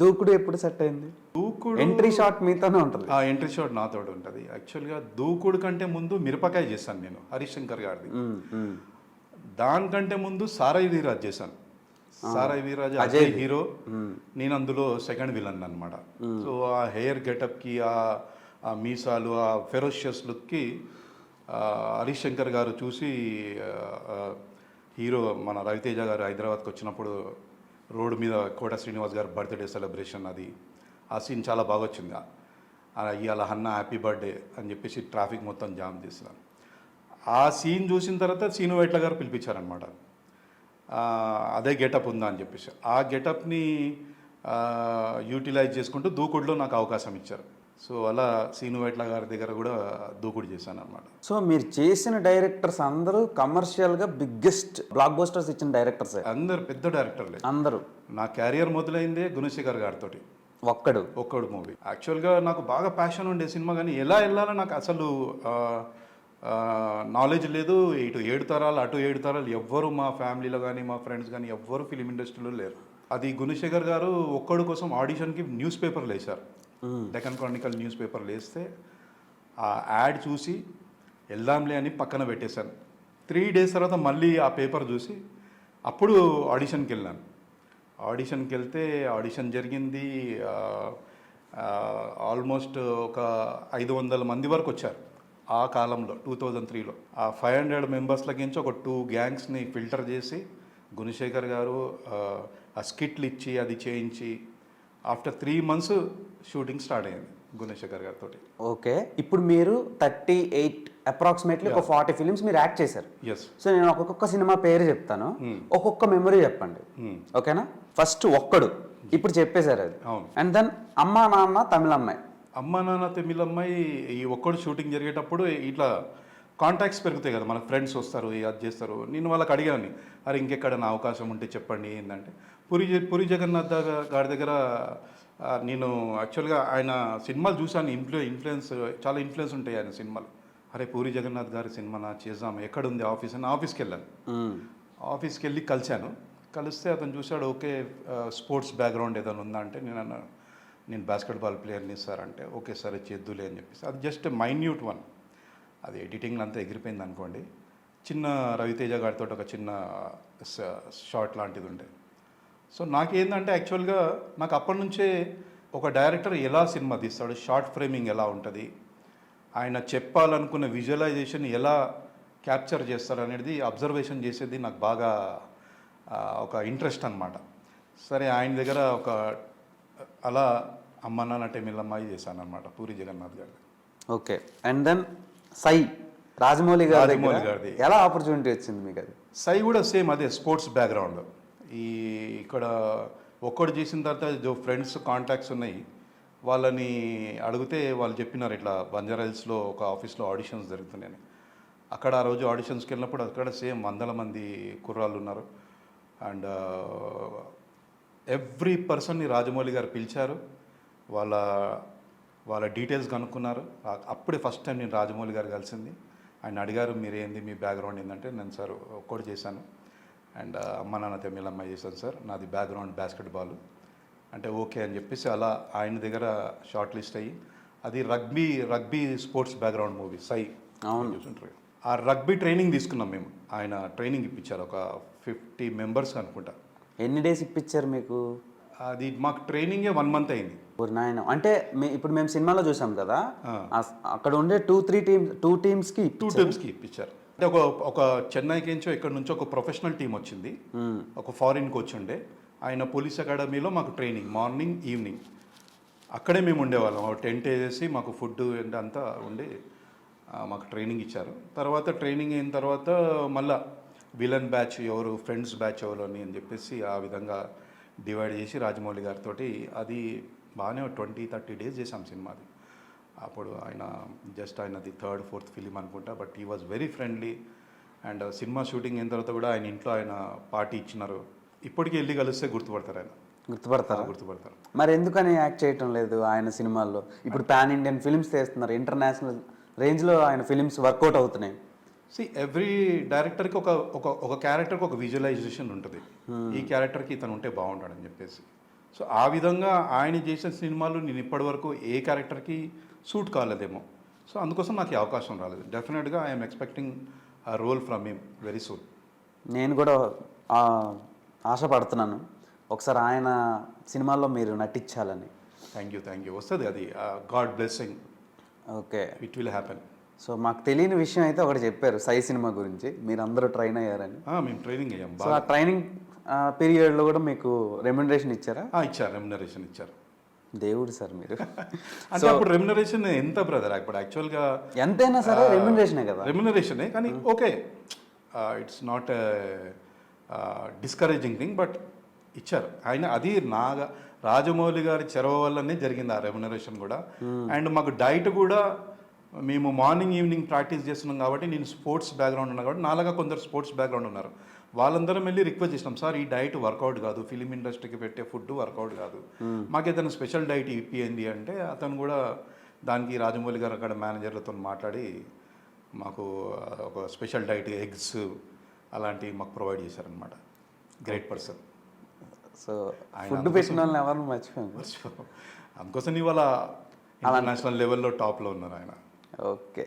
దూకుడు ఎప్పుడు సెట్ అయింది? దూకుడు ఎంట్రీ షాట్ మీతోనే ఉంటుంది. ఆ ఎంట్రీ షాట్ నాతో ఉంటుంది. యాక్చువల్గా దూకుడు కంటే ముందు మిరపకాయ చేశాను నేను హరీష్ శంకర్ గారిది. దానికంటే ముందు సారై వీరాజ్ చేశాను. సారై వీరాజ్ అజయ్ హీరో నేను అందులో సెకండ్ విలన్ అనమాట సో ఆ హెయిర్ గెటప్కి ఆ ఆ మీసాలు ఆ ఫెరోషియస్ లుక్కి హరీష్ శంకర్ గారు చూసి హీరో మన రవితేజ గారు హైదరాబాద్కి వచ్చినప్పుడు రోడ్డు మీద కోట శ్రీనివాస్ గారు బర్త్డే సెలబ్రేషన్ అది. ఆ సీన్ చాలా బాగా వచ్చింది. ఇవాళ అన్న హ్యాపీ బర్త్డే అని చెప్పేసి ట్రాఫిక్ మొత్తం జామ్ చేస్తున్నాను ఆ సీన్ చూసిన తర్వాత సీను వైట్ల గారు పిలిపించారనమాట అదే గెటప్ ఉందా అని చెప్పేసి. ఆ గెటప్ని యూటిలైజ్ చేసుకుంటూ దూకుడులో నాకు అవకాశం ఇచ్చారు. సో అలా సీను వైట్ల గారి దగ్గర కూడా దూకుడు చేశాను అనమాట సో మీరు చేసిన డైరెక్టర్స్ అందరూ కమర్షియల్గా బిగ్గెస్ట్ బ్లాక్ బస్టర్స్ ఇచ్చిన డైరెక్టర్స్ అందరు పెద్ద డైరెక్టర్లే అందరూ. నా క్యారియర్ మొదలైందే గుణశేఖర్ గారితో ఒక్కడు. ఒక్కడు మూవీ యాక్చువల్గా నాకు బాగా ప్యాషన్ ఉండే సినిమా కానీ ఎలా వెళ్ళాలో నాకు అసలు నాలెడ్జ్ లేదు. ఇటు ఏడు తరాలు అటు ఏడు తరాలు ఎవ్వరు మా ఫ్యామిలీలో కానీ మా ఫ్రెండ్స్ కానీ ఎవ్వరు ఫిలిం ఇండస్ట్రీలో లేరు. అది గుణశేఖర్ గారు ఒక్కడు కోసం ఆడిషన్కి న్యూస్ పేపర్లు వేశారు. డెకన్ క్రానికల్ న్యూస్ పేపర్లు వేస్తే ఆ యాడ్ చూసి వెళ్దాంలే అని పక్కన పెట్టేశాను త్రీ డేస్ తర్వాత మళ్ళీ ఆ పేపర్ చూసి అప్పుడు ఆడిషన్కి వెళ్ళాను. ఆడిషన్కి వెళ్తే ఆడిషన్ జరిగింది ఆల్మోస్ట్ ఒక ఐదు వందల మంది వరకు వచ్చారు. ఆ కాలంలో టూ థౌజండ్ త్రీలో ఆ ఫైవ్ హండ్రెడ్ మెంబర్స్లకించి ఒక టూ గ్యాంగ్స్ని ఫిల్టర్ చేసి గుణశేఖర్ గారు ఆ స్కిట్లు ఇచ్చి అది చేయించి after three months shooting start అయింది గుణశేఖర్ గారితో ఓకే. ఇప్పుడు మీరు థర్టీ ఎయిట్ అప్రాక్సిమేట్లీ ఒక ఫార్టీ ఫిలిమ్స్ మీరు యాక్ట్ చేశారు. ఎస్ సో నేను ఒక్కొక్క సినిమా పేరు చెప్తాను. ఒక్కొక్క మెమరీ చెప్పండి. ఓకేనా? ఫస్ట్ ఒక్కడు. ఇప్పుడు చెప్పేశారు అది. అండ్ దెన్ అమ్మా నాన్న తమిళ అమ్మాయి అమ్మ నాన్న తమిళమ్మాయి ఈ ఒక్కడు షూటింగ్ జరిగేటప్పుడు ఇట్లా కాంటాక్ట్స్ పెరుగుతాయి కదా మన ఫ్రెండ్స్ వస్తారు అది చేస్తారు. నేను వాళ్ళకి అడిగాను అరే ఇంకెక్కడైనా అవకాశం ఉంటే చెప్పండి ఏంటంటే పురి పురి జగన్నాథ్ గారి దగ్గర నేను యాక్చువల్గా ఆయన సినిమాలు చూశాను ఇన్ఫ్లు ఇన్ఫ్లుయెన్స్ చాలా ఇన్ఫ్లుయెన్స్ ఉంటాయి ఆయన సినిమాలు. అరే పూరి జగన్నాథ్ గారి సినిమా నా చేద్దాం ఎక్కడుంది ఆఫీస్ అని ఆఫీస్కి వెళ్ళాను. ఆఫీస్కి వెళ్ళి కలిశాను. కలిస్తే అతను చూశాడు ఓకే స్పోర్ట్స్ బ్యాక్గ్రౌండ్ ఏదైనా ఉందా? అంటే నేను అన్నాను నేను బాస్కెట్బాల్ ప్లేయర్ని సార్ అంటే ఓకే సరే చేద్దులే అని చెప్పేసి. అది జస్ట్ మైన్యూట్ వన్. అది ఎడిటింగ్ అంతా ఎగిరిపోయింది అనుకోండి చిన్న రవితేజ గారితో ఒక చిన్న షార్ట్ లాంటిది ఉండే సో నాకేందంటే యాక్చువల్గా నాకు అప్పటి నుంచే ఒక డైరెక్టర్ ఎలా సినిమా తీస్తాడు షార్ట్ ఫ్రేమింగ్ ఎలా ఉంటుంది ఆయన చెప్పాలనుకున్న విజువలైజేషన్ ఎలా క్యాప్చర్ చేస్తారు అనేది అబ్జర్వేషన్ చేసేది నాకు బాగా ఒక ఇంట్రెస్ట్ అనమాట సరే ఆయన దగ్గర ఒక అలా అమ్మ నాన్న టెమిలమ్మాయి చేశాను అనమాట పూరి జగన్నాథ్ గారి okay. And then Sye Rajamouli గారి రాజమౌళి గారిది. ఎలా ఆపర్చునిటీ వచ్చింది మీకు అది? సై కూడా సేమ్ అదే స్పోర్ట్స్ బ్యాక్గ్రౌండ్ ఈ ఇక్కడ ఒక్కడు చేసిన తర్వాత జో ఫ్రెండ్స్ కాంటాక్ట్స్ ఉన్నాయి. వాళ్ళని అడిగితే వాళ్ళు చెప్పినారు ఇట్లా బంజారా హిల్స్లో ఒక ఆఫీస్లో ఆడిషన్స్ జరుగుతున్నాయని. అక్కడ ఆ రోజు ఆడిషన్స్కి వెళ్ళినప్పుడు అక్కడ సేమ్ వందల మంది కుర్రాళ్ళు ఉన్నారు. అండ్ ఎవ్రీ పర్సన్ని రాజమౌళి గారు పిలిచారు. వాళ్ళ వాళ్ళ డీటెయిల్స్ కనుక్కున్నారు. అప్పుడే ఫస్ట్ టైం నేను రాజమౌళి గారు కలిసింది. ఆయన అడిగారు మీరేంది మీ బ్యాక్గ్రౌండ్ ఏంటంటే నేను సార్ ఒక్కటి చేశాను. అండ్ అమ్మ నాన్న తమిళమ్మ చేశాను సార్. నాది బ్యాక్గ్రౌండ్ బాస్కెట్బాల్ అంటే ఓకే అని చెప్పేసి అలా ఆయన దగ్గర షార్ట్ లిస్ట్ అయ్యి అది rugby rugby sports background movie Sye అవును. చూసుంటారు. ఆ రగ్బీ ట్రైనింగ్ తీసుకున్నాం మేము. ఆయన ట్రైనింగ్ ఇప్పించారు. ఒక ఫిఫ్టీ మెంబర్స్ అనుకుంటా. ఎన్ని డేస్ ఇప్పించారు మీకు? అది మాకు ట్రైనింగే వన్ మంత్ అయింది. నాయన అంటే మీ- ఇప్పుడు మేము సినిమాలో చూసాం కదా అక్కడ ఉండే టూ త్రీ టీమ్స్ టూ టీమ్స్కి టూ టీమ్స్కి ఇప్పించారు. అంటే ఒక ఒక చెన్నైకి నుంచో ఇక్కడ నుంచో ఒక ప్రొఫెషనల్ టీం వచ్చింది. ఒక ఫారిన్ కోచ్ ఉండే. ఆయన పోలీస్ అకాడమీలో మాకు ట్రైనింగ్ మార్నింగ్ ఈవినింగ్. అక్కడే మేము ఉండేవాళ్ళం. టెంట్ వేసేసి మాకు ఫుడ్ అంతా ఉండి మాకు ట్రైనింగ్ ఇచ్చారు. తర్వాత ట్రైనింగ్ అయిన తర్వాత మళ్ళా విలన్ బ్యాచ్ ఎవరు ఫ్రెండ్స్ బ్యాచ్ ఎవరు అని అని చెప్పేసి ఆ విధంగా డివైడ్ చేసి రాజమౌళి గారితో అది బాగానే ట్వంటీ థర్టీ డేస్ చేసాం సినిమాది. అప్పుడు ఆయన జస్ట్ ఆయనది థర్డ్ ఫోర్త్ ఫిలిం అనుకుంటా but he was very friendly. And cinema shooting అయిన తర్వాత కూడా ఆయన ఇంట్లో ఆయన పార్టీ ఇచ్చినారు. ఇప్పటికీ వెళ్ళి కలిస్తే గుర్తుపడతారు ఆయన. గుర్తుపడతారా? గుర్తుపడతారు. మరి ఎందుకని యాక్ట్ చేయటం లేదు ఆయన సినిమాల్లో? ఇప్పుడు పాన్ ఇండియన్ ఫిలిమ్స్ తీస్తున్నారు. ఇంటర్నేషనల్ రేంజ్లో ఆయన ఫిలిమ్స్ వర్కౌట్ అవుతున్నాయి. సి ఎవ్రీ డైరెక్టర్కి ఒక ఒక ఒక క్యారెక్టర్కి ఒక విజువలైజేషన్ ఉంటుంది. ఈ క్యారెక్టర్కి ఇతను ఉంటే బాగుంటాడని చెప్పేసి. సో ఆ విధంగా ఆయన చేసిన సినిమాలు నేను ఇప్పటివరకు ఏ క్యారెక్టర్కి సూట్ కాలేదేమో. సో అందుకోసం నాకు ఈ అవకాశం రాలేదు. డెఫినెట్గా ఐఎమ్ ఎక్స్పెక్టింగ్ ఆ role from him very soon నేను కూడా ఆశపడుతున్నాను. ఒకసారి ఆయన సినిమాల్లో మీరు నటించాలని. థ్యాంక్ యూ థ్యాంక్ యూ వస్తుంది అది god blessing okay. It will happen so మాకు తెలియని విషయం అయితే ఒకటి చెప్పారు సై సినిమా గురించి. మీరు అందరూ ట్రైన్ అయ్యారని మేము ట్రైనింగ్ అయ్యాం. సో ఆ ట్రైనింగ్ పీరియడ్లో కూడా మీకు రెమ్యునరేషన్ ఇచ్చారా? ఇచ్చారు రెమ్యునరేషన్ ఇచ్చారు. దేవుడు సార్ మీరు. అంటే అప్పుడు రెమ్యునరేషన్ ఎంత బ్రదర్ ఇప్పుడు యాక్చువల్గా ఎంతైనా సరే రెమ్యునరేషనే కదా. రెమ్యునరేషనే కానీ okay. It's not discouraging thing but ఇచ్చారు. ఆయన అది నాగా రాజమౌళి గారి చెరవ వల్లనే జరిగింది ఆ రెమ్యునరేషన్ కూడా. అండ్ మాకు డైట్ కూడా మేము మార్నింగ్ ఈవినింగ్ ప్రాక్టీస్ చేస్తున్నాం కాబట్టి నేను స్పోర్ట్స్ బ్యాక్గ్రౌండ్ ఉన్నా కాబట్టి నాలాగా కొందరు స్పోర్ట్స్ బ్యాక్గ్రౌండ్ ఉన్నారు. వాళ్ళందరం వెళ్ళి రిక్వెస్ట్ చేసినాం సార్ ఈ డైట్ వర్కౌట్ కాదు ఫిలిం ఇండస్ట్రీకి పెట్టే ఫుడ్ వర్కౌట్ కాదు. మాకు ఏదైనా స్పెషల్ డైట్ ఇప్పియండి అంటే అతను కూడా దానికి రాజమౌళి గారు అక్కడ మేనేజర్లతో మాట్లాడి మాకు ఒక స్పెషల్ డైట్ ఎగ్స్ అలాంటివి మాకు ప్రొవైడ్ చేశారనమాట గ్రేట్ పర్సన్. సో ఫుడ్ పెట్టిన వాళ్ళని అందుకోసం ఇవాళ ఇంటర్నేషనల్ లెవెల్లో టాప్లో ఉన్నారు ఆయన. ఓకే